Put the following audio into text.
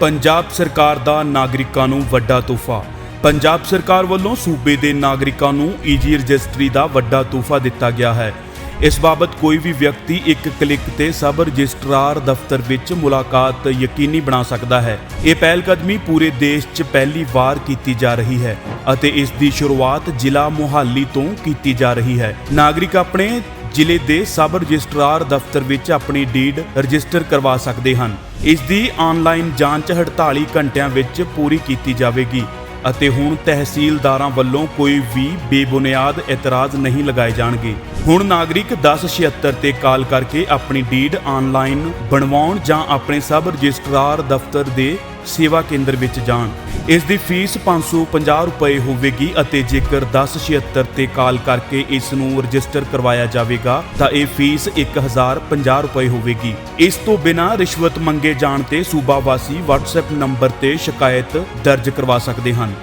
ਪੰਜਾਬ ਸਰਕਾਰ ਦਾ ਨਾਗਰਿਕਾਂ ਨੂੰ ਵੱਡਾ ਤੋਹਫਾ। ਪੰਜਾਬ ਸਰਕਾਰ ਵੱਲੋਂ ਸੂਬੇ ਦੇ ਨਾਗਰਿਕਾਂ ਨੂੰ ਈਜੀ ਰਜਿਸਟਰੀ ਦਾ ਵੱਡਾ ਤੋਹਫਾ ਦਿੱਤਾ ਗਿਆ ਹੈ। ਇਸ ਬਾਬਤ ਕੋਈ ਵੀ ਵਿਅਕਤੀ ਇੱਕ ਕਲਿੱਕ ਤੇ ਸਬ ਰਜਿਸਟਰਾਰ ਦਫ਼ਤਰ ਵਿੱਚ ਮੁਲਾਕਾਤ ਯਕੀਨੀ ਬਣਾ ਸਕਦਾ ਹੈ। ਇਹ ਪਹਿਲ ਕਦਮੀ ਪੂਰੇ ਦੇਸ਼ 'ਚ ਪਹਿਲੀ ਵਾਰ ਕੀਤੀ ਜਾ ਰਹੀ ਹੈ ਅਤੇ ਇਸ ਦੀ ਸ਼ੁਰੂਆਤ ਜ਼ਿਲ੍ਹਾ ਮੁਹਾਲੀ ਤੋਂ ਕੀਤੀ ਜਾ ਰਹੀ ਹੈ। ਨਾਗਰਿਕ ਆਪਣੇ ਜ਼ਿਲ੍ਹੇ ਦੇ ਸਬ ਰਜਿਸਟਰਾਰ ਦਫ਼ਤਰ ਵਿੱਚ ਆਪਣੀ ਡੀਡ ਰਜਿਸਟਰ ਕਰਵਾ ਸਕਦੇ ਹਨ। ਇਸ ਦੀ ਆਨਲਾਈਨ ਜਾਂਚ 48 ਘੰਟਿਆਂ ਵਿੱਚ ਪੂਰੀ ਕੀਤੀ ਜਾਵੇਗੀ ਅਤੇ ਹੁਣ ਤਹਿਸੀਲਦਾਰਾਂ ਵੱਲੋਂ ਕੋਈ ਵੀ ਬੇਬੁਨਿਆਦ ਇਤਰਾਜ਼ ਨਹੀਂ ਲਗਾਏ ਜਾਣਗੇ। ਹੁਣ ਨਾਗਰਿਕ 1076 ਤੇ ਕਾਲ ਕਰਕੇ ਆਪਣੀ ਡੀਡ ਆਨਲਾਈਨ ਬਣਵਾਉਣ ਜਾਂ ਆਪਣੇ ਸਬ ਰਜਿਸਟਰਾਰ ਦਫ਼ਤਰ ਦੇ ਸੇਵਾ ਕੇਂਦਰ ਵਿੱਚ ਜਾਣ। ਇਸ ਦੀ ਫੀਸ 550 ਰੁਪਏ ਹੋਵੇਗੀ ਅਤੇ ਜੇਕਰ 1076 ਤੇ ਕਾਲ ਕਰਕੇ ਇਸ ਨੂੰ ਰਜਿਸਟਰ ਕਰਵਾਇਆ ਜਾਵੇਗਾ, ਤਾਂ ਇਹ ਫੀਸ 1050 ਰੁਪਏ ਹੋਵੇਗੀ। ਇਸ ਤੋਂ ਬਿਨਾਂ ਰਿਸ਼ਵਤ ਮੰਗੇ ਜਾਣ ਤੇ ਸੂਬਾ ਵਾਸੀ WhatsApp ਨੰਬਰ ਤੇ ਸ਼ਿਕਾਇਤ ਦਰਜ ਕਰਵਾ ਸਕਦੇ ਹਨ।